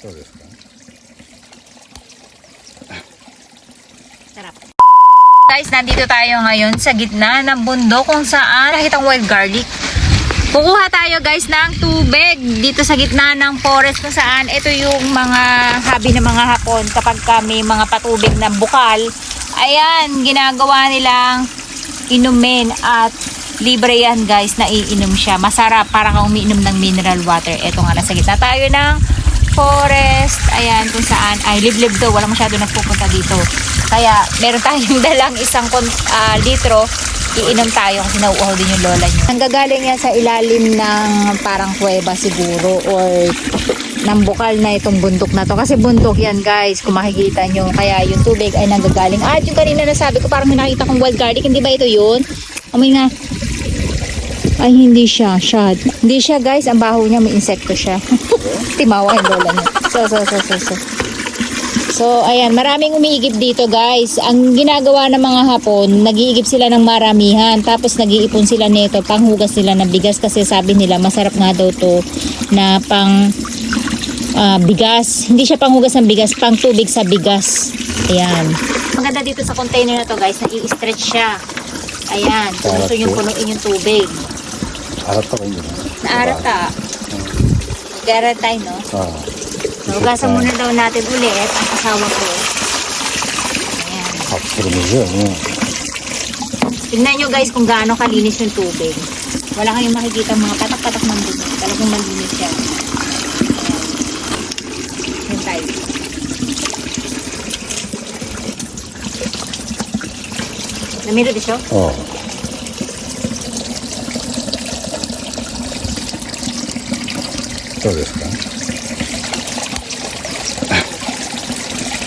そうですか Sarap. Guys, nandito tayo ngayon sa gitna ng bundok kung saan kahit ang wild garlic. Kukuha tayo guys ng tubig dito sa gitna ng forest kung saan ito yung mga habi ng mga hapon kapag kami mga patubig na bukal. Ayan, ginagawa nilang inumin at libre yan guys na iinom siya. Masarap para kang umiinom ng mineral water. Ito nga nasa gitna tayo ng forest. Ayan kung saan ay liblib daw. Walang masyado nagpupunta dito. Kaya meron tayong dalang isang ah, litro. Iinom tayo kasi nauuhaw din yung lola niyo. Nanggagaling yan sa ilalim ng parang kuweba siguro or ng bukal na itong bundok na to. Kasi bundok yan guys, kung makikita nyo. Kaya yung tubig ay nanggagaling. At yung kanina nasabi ko, parang nakita kong wild garlic. Hindi ba ito yun? Amoy nga. Ay, hindi siya. Shad. Hindi siya guys. Ang baho niya, may insekto siya. Timawa yung lola niya. So, so, so, so, so. So, ayan, maraming umiigip dito, guys. Ang ginagawa ng mga hapon, nag-iigip sila ng maramihan. Tapos, nag-iipon sila nito, panghugas nila ng bigas. Kasi sabi nila, masarap nga daw to na pang ah, bigas. Hindi siya panghugas ng bigas, pang tubig sa bigas. Ayan. Maganda dito sa container na to, guys. Nai-stretch siya. Ayan. Kung gusto yung punuin yung tubig. Arat ako yun. Naarat ka. Nag-arat no? Ah. Oo. So, ugasan muna ah. daw natin ulit eh, ang asawa ko. Ah, Ayan. Kapsirmiso. Eh. Tingnan nyo guys kung gaano kalinis yung tubig. Wala kayong makikita mga patak-patak ng tubig. Talagang malinis siya. Ayan tayo. Namiro de siya? Oo. Oh. そうですか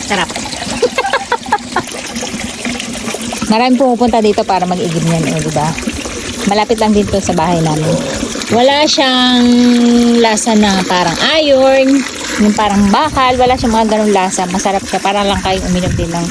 Sarap. Maraming pumupunta dito para mag-igib niyan, eh, di ba? Malapit lang dito sa bahay namin. Wala siyang lasa na parang iron, yung parang bakal, wala siyang mga ganong lasa. Masarap siya, para lang kayong uminom din ng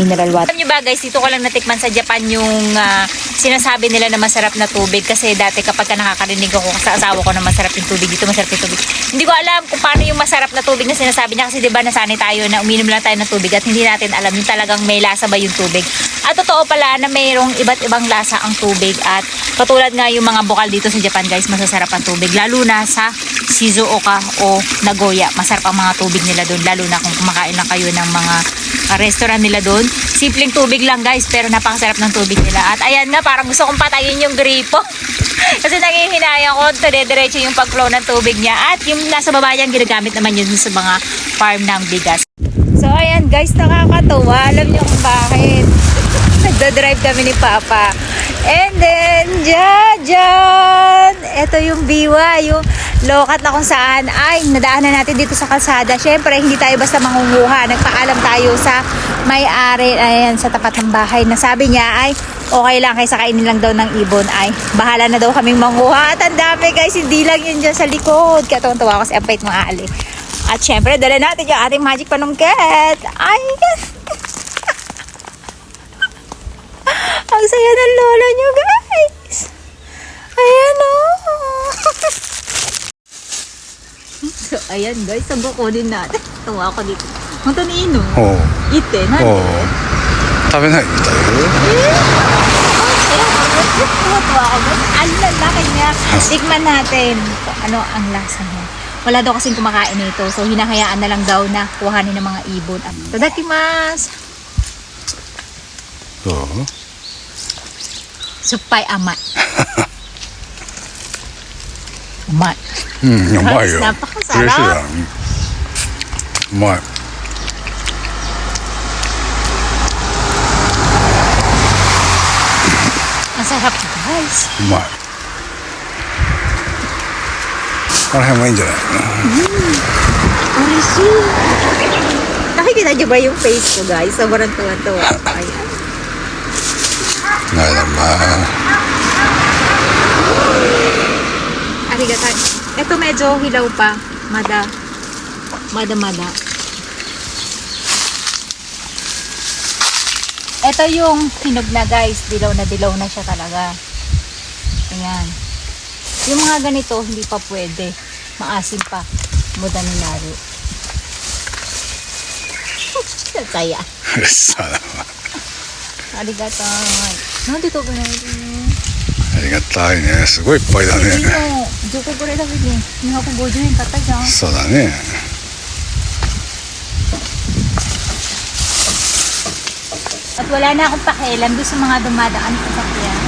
mineral water. Alam niyo ba guys, dito ko lang natikman sa Japan yung ah, sinasabi nila na masarap na tubig kasi dati kapag ka nakakarinig ako sa asawa ko na masarap yung tubig dito, masarap yung tubig. Hindi ko alam kung paano yung masarap na tubig na sinasabi niya kasi 'di ba nasanay tayo na uminom lang tayo ng tubig at hindi natin alam yung talagang may lasa ba yung tubig. At totoo pala na mayroong iba't ibang lasa ang tubig at katulad nga yung mga bukal dito sa Japan guys, masasarap ang tubig lalo na sa Shizuoka o Nagoya. Masarap ang mga tubig nila doon lalo na kung kumakain lang kayo ng mga uh, restaurant nila doon. Simpleng tubig lang guys pero napakasarap ng tubig nila. At ayan nga parang gusto kong patayin yung gripo. Kasi nangihinayang ko, dire-diretso yung pag-flow ng tubig niya. At yung nasa baba niya, ginagamit naman yun sa mga farm ng bigas. So ayan guys, nakakatuwa. Alam niyo kung bakit. Nagda-drive kami ni Papa. And then, jajan! Ito yung biwa, yung lokat na kung saan ay nadaanan natin dito sa kalsada. Siyempre, hindi tayo basta mangunguha. Nagpaalam tayo sa may-ari, ayan, sa tapat ng bahay na sabi niya ay okay lang kaysa kainin lang daw ng ibon ay bahala na daw kaming manguha. At ang dami guys, hindi lang yun dyan sa likod. Kaya tuwang-tuwa ako sa empait mga ali. At syempre, dala natin yung ating magic panungket. Ay, Ang saya ng lola nyo, guys. Ayan, oh. so, ayan, guys. Ang kukunin natin. Tawa ako dito. Ang tanino. Oo. Oh. Ite, nante. Oo. Oh. Tabi na ite. Eh? Tuwa-tuwa ako. Niya. Tikman natin. Ano ang lasa niya. Wala daw kasing kumakain nito. So, hinahayaan na lang daw na kuhanin ng mga ibon. At, tadakimasu! Oo. Oh. どう Supay amat. amat. うんうまいよ Napakasarap. 嬉しいだうんうまい Masarap guys. うまいこの辺もいいんじゃないかな Orishi. Nakikita niyo ba yung face ko guys? Sobrang tuwan-tuwa. Ayan. Ah. Arigatan. Ito medyo hilaw pa. Mada. Mada-mada. Ito yung hinog na guys. Dilaw na dilaw na siya talaga. Ayan. Yung mga ganito, hindi pa pwede. Maasim pa. Muda ni Nari. Saya. Salamat. Arigatou. なんで食べないのありがたいねすごいいっぱいだいいねの。10個これだけで250円買ったじゃん。そうだね At wala na akong pakialam doon sa mga dumadaan sa sakyan.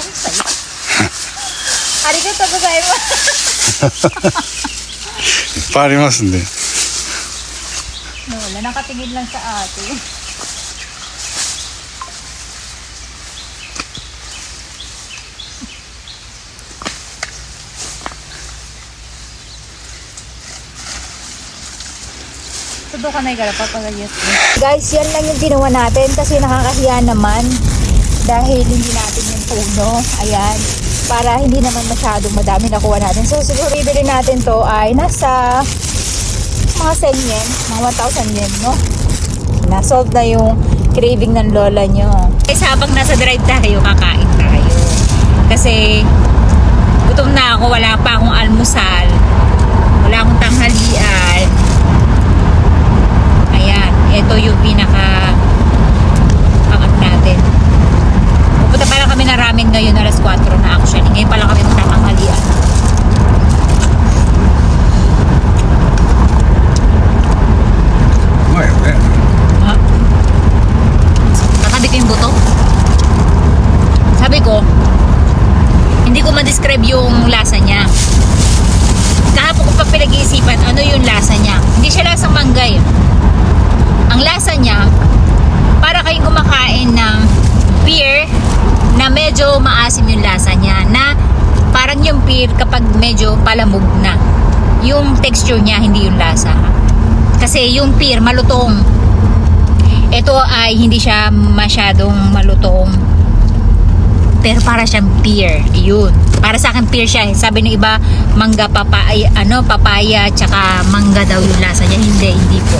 Ang saya. Arigatou gozaimasu. いっぱいありますんで No, wala nakatingin lang sa ate. Subukan na yung papagayos. Guys, yan lang yung ginawa natin kasi nakakahiya naman dahil hindi natin yung puno. Ayan. Para hindi naman masyadong madami nakuha natin. So, siguro bibili natin to ay nasa mga 10 yen, mga 1,000 yen, no? Na-solve na yung craving ng lola nyo. Guys, habang nasa drive tayo, kakain tayo. Kasi, gutom na ako, wala pa akong almusal. Wala akong tanghalian. Ayan, ito yung pinaka hindi ko ma-describe yung lasa niya. Kahapon ko pa pinag-iisipan ano yung lasa niya. Hindi siya lasang manggay. Ang lasa niya, para kayong kumakain ng pear na medyo maasim yung lasa niya. Na parang yung pear kapag medyo palamog na. Yung texture niya, hindi yung lasa. Kasi yung pear, malutong. Ito ay hindi siya masyadong malutong. Pero para siyang pear. Yun. Para sa akin pear siya. Sabi ng iba, mangga papaya, ano, papaya, tsaka mangga daw yung lasa niya. Hindi, hindi po.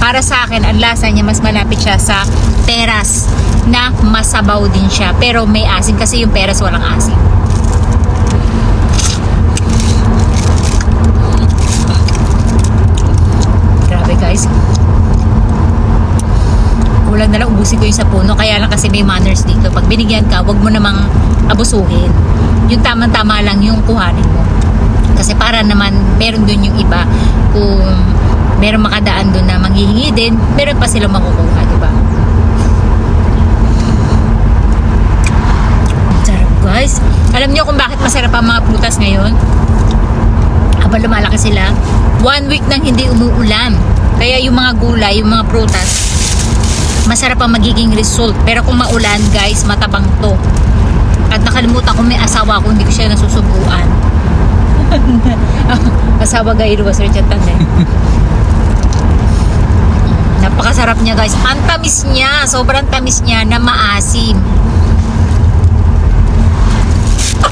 Para sa akin, ang lasa niya mas malapit siya sa peras na masabaw din siya. Pero may asin kasi yung peras walang asin. Grabe guys. Lang ubusin ko yung sa puno. Kaya lang kasi may manners dito. Pag binigyan ka, wag mo namang abusuhin. Yung tamang-tama lang yung kuhanin mo. Kasi para naman, meron dun yung iba. Kung meron makadaan dun na manghihingi din, meron pa silang makukuha, di ba? Sarap guys. Alam niyo kung bakit masarap ang mga prutas ngayon? Habang lumalaki sila, one week nang hindi umuulan. Kaya yung mga gulay, yung mga prutas, masarap ang magiging result. Pero kung maulan, guys, matabang to. At nakalimutan ko may asawa ako, hindi ko siya nasusubuan. asawa gairo ba, Sir Chatan eh. Napakasarap niya, guys. Ang tamis niya, sobrang tamis niya na maasim.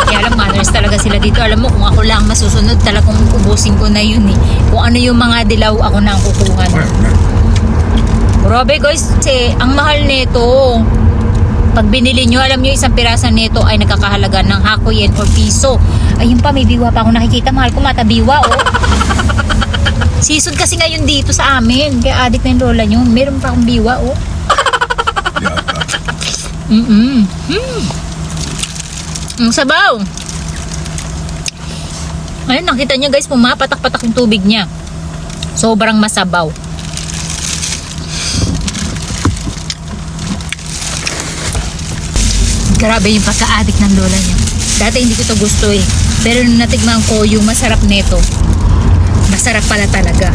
Kaya alam, manners talaga sila dito. Alam mo, kung ako lang masusunod, talagang ubusin ko na yun eh. Kung ano yung mga dilaw, ako na ang kukuha. Grabe guys, che, ang mahal nito. Pag binili nyo, alam nyo isang pirasa nito ay nagkakahalaga ng hako yen or piso. Ayun pa, may biwa pa ako nakikita. Mahal ko matabiwa, oh. Season kasi ngayon dito sa amin. Kaya adik na yung lola nyo. Meron pa akong biwa, oh. Mm-mm. Mm. Ang sabaw. Ayun, nakita niya guys, pumapatak-patak yung tubig niya. Sobrang masabaw. Grabe yung pagka-addict ng lola niya. Dati hindi ko to gusto eh. Pero nung natigman ko yung masarap nito, masarap pala talaga.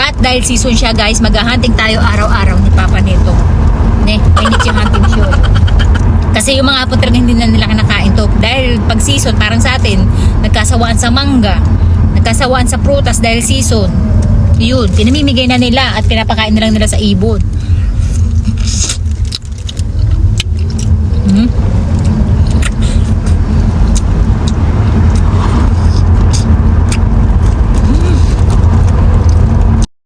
At dahil season siya guys, maghahunting tayo araw-araw ni Papa nito. Ne, mainit yung hunting show. Kasi yung mga apple talaga hindi na nila kinakain to. Dahil pag season, parang sa atin, nagkasawaan sa mangga, nagkasawaan sa prutas dahil season. Yun, pinamimigay na nila at pinapakain na lang nila sa ibon. Mhm.